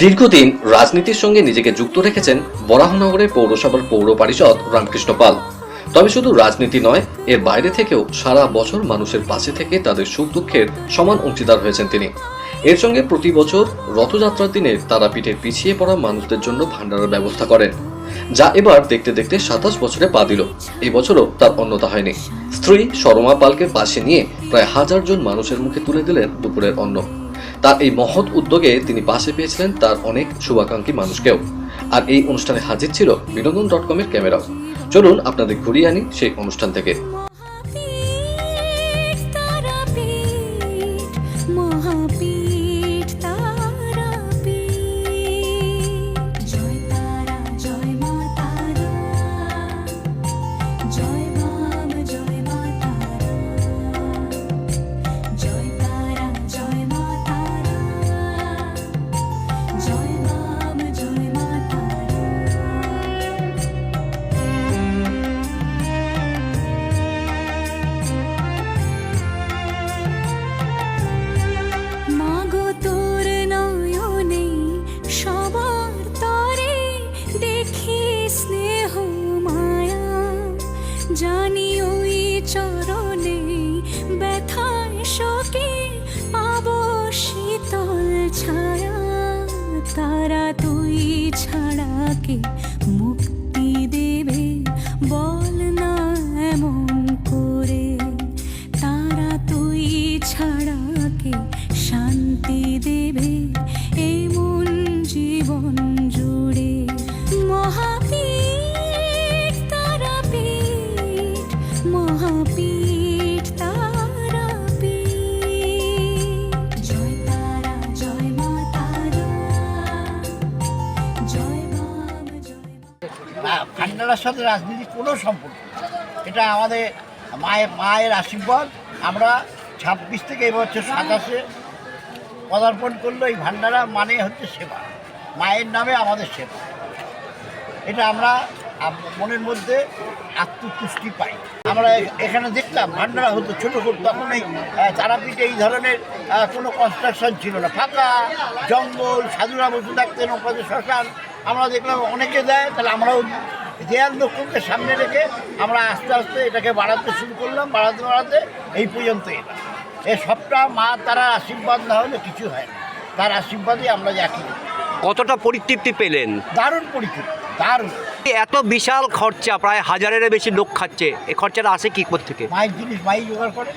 দীর্ঘদিন রাজনীতির সঙ্গে নিজেকে যুক্ত রেখেছেন বরাহনগরের পৌরসভার পৌর পরিষদ রামকৃষ্ণ পাল। তবে শুধু রাজনীতি নয়, এর বাইরে থেকেও সারা বছর মানুষের পাশে থেকে তাদের সুখ দুঃখের সমান অংশীদার হয়েছেন তিনি। এর সঙ্গে প্রতি বছর রথযাত্রার দিনে তারাপীঠের পিছিয়ে পড়া মানুষদের জন্য ভান্ডারের ব্যবস্থা করেন, যা এবার দেখতে দেখতে সাতাশ বছরে পা দিল। এই বছরও তার অন্যতা হয়নি। স্ত্রী শর্মা পালকে পাশে নিয়ে প্রায় হাজার জন মানুষের মুখে তুলে দিলেন দুপুরের অন্ন। তার এই মহৎ উদ্যোগে তিনি পাশে পেয়েছিলেন তার অনেক শুভাকাঙ্ক্ষী মানুষকেও। আর এই অনুষ্ঠানে হাজির ছিল বিনোদন ডট কমের ক্যামেরাও। চলুন আপনাদের ঘুরিয়ে আনি সেই অনুষ্ঠান থেকে। জানি ওই চরণে, ব্যথায় শোকে পাব শীতল ছায়া। তারা তুই ছাড়া কে মুক্তি দেবে, বল না এমন করে। তারা তুই ছাড়া কে শান্তি দেবে ভান্ডারার সাথে রাজনীতি কোনো সম্পর্ক এটা আমাদের মায়ের মায়ের আশীর্বাদ। আমরা ছাব্বিশ থেকে এবছর সাতাশে পদার্পণ করল এই ভান্ডারা মানে হচ্ছে সেবা। মায়ের নামে আমাদের সেবা। এটা আমরা মনের মধ্যে আত্মতুষ্টি পাই। আমরা এখানে দেখলাম ভান্ডারা হতো ছোটো ছোটো তখন এই তারাপীঠে এই ধরনের কোনো কনস্ট্রাকশন ছিল না। ফাঁকা, জঙ্গল, সাধুরা বসে থাকতেন, ওপাশে শ্মশান। আমরা দেখলাম অনেকে দেয়, তাহলে আমরাও দেয়াল লক্ষ্যকে সামনে রেখে আমরা আস্তে আস্তে এটাকে বাড়াতে শুরু করলাম বাড়াতে বাড়াতে এই পর্যন্ত এটা। এ সবটা মা তারা আশীর্বাদ না হলে কিছু হয় না। তার আশীর্বাদই আমরা যাকি কতটা পরিতৃপ্তি পেলেন? দারুণ পরিতৃপ্তি দারুণ। এত বিশাল খরচা প্রায় হাজারের বেশি লোক খাচ্ছে। এই খরচাটা আসে কি থেকে মায়ের জিনিস মাই জোগাড় করে।